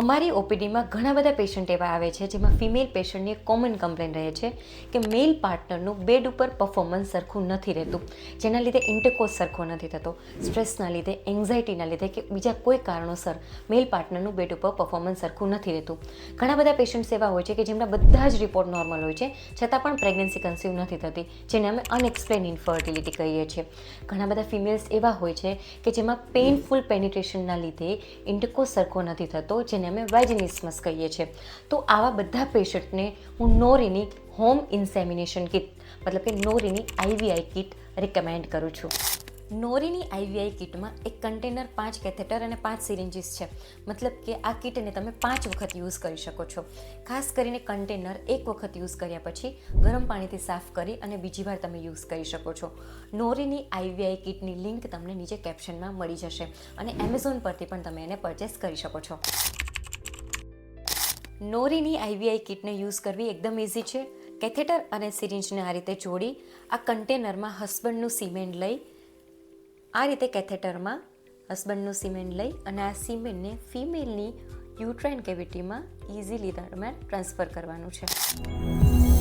અમારી ઓપીડીમાં ઘણા બધા પેશન્ટ એવા આવે છે જેમાં ફિમેલ પેશન્ટની એક કોમન કમ્પ્લેન રહે છે કે મેલ પાર્ટનરનું બેડ ઉપર પરફોર્મન્સ સરખું નથી રહેતું. જેના લીધે ઇન્ટરકોર્સ સરખો નથી થતો. સ્ટ્રેસના લીધે એન્ઝાયટીના લીધે કે બીજા કોઈ કારણોસર મેલ પાર્ટનરનું બેડ ઉપર પરફોર્મન્સ સરખું નથી રહેતું. ઘણા બધા પેશન્ટ્સ એવા હોય છે કે જેમના બધા જ રિપોર્ટ નોર્મલ હોય છે, છતાં પણ પ્રેગ્નન્સી કન્સીવ નથી થતી, જેને અમે અનએક્સપ્લેન ઇન્ફર્ટિલિટી કહીએ છીએ. ઘણા બધા ફિમેલ્સ એવા હોય છે કે જેમાં પેઇનફુલ પેનિટ્રેશનના લીધે ઇન્ટરકોર્સ સરખો નથી થતો, જેને અમે વેજિનિસ્મસ કહીએ છીએ. તો આવા બધા પેશન્ટને હું નોરીની હોમ ઇન્સેમિનેશન કિટ, મતલબ કે નોરીની આઈવીઆઈ કિટ રિકમેન્ડ કરું છું. નોરીની આઈવીઆઈ કિટમાં એક કન્ટેનર પાંચ કેથેટર અને પાંચ સિરિન્જીસ છે. મતલબ કે આ કિટને તમે પાંચ વખત યુઝ કરી શકો છો. ખાસ કરીને કન્ટેનર એક વખત યુઝ કર્યા પછી ગરમ પાણીથી સાફ કરી અને બીજી વાર તમે યુઝ કરી શકો છો. નોરીની આઈવીઆઈ કિટની લિંક તમને નીચે કેપ્શનમાં મળી જશે અને એમેઝોન પરથી પણ તમે એને પરચેસ કરી શકો છો. નોરીની આઈવીઆઈ કિટને યુઝ કરવી એકદમ ઇઝી છે. કેથેટર અને સિરિંજને આ રીતે જોડી, આ કન્ટેનરમાં હસબન્ડનું સિમેન્ટ લઈ, આ રીતે કેથેટરમાં હસબન્ડનું સિમેન્ટ લઈ અને આ સિમેન્ટને ફિમેલની યુટ્રાઇન કેવિટીમાં ઇઝીલી દરમિયાન ટ્રાન્સફર કરવાનું છે.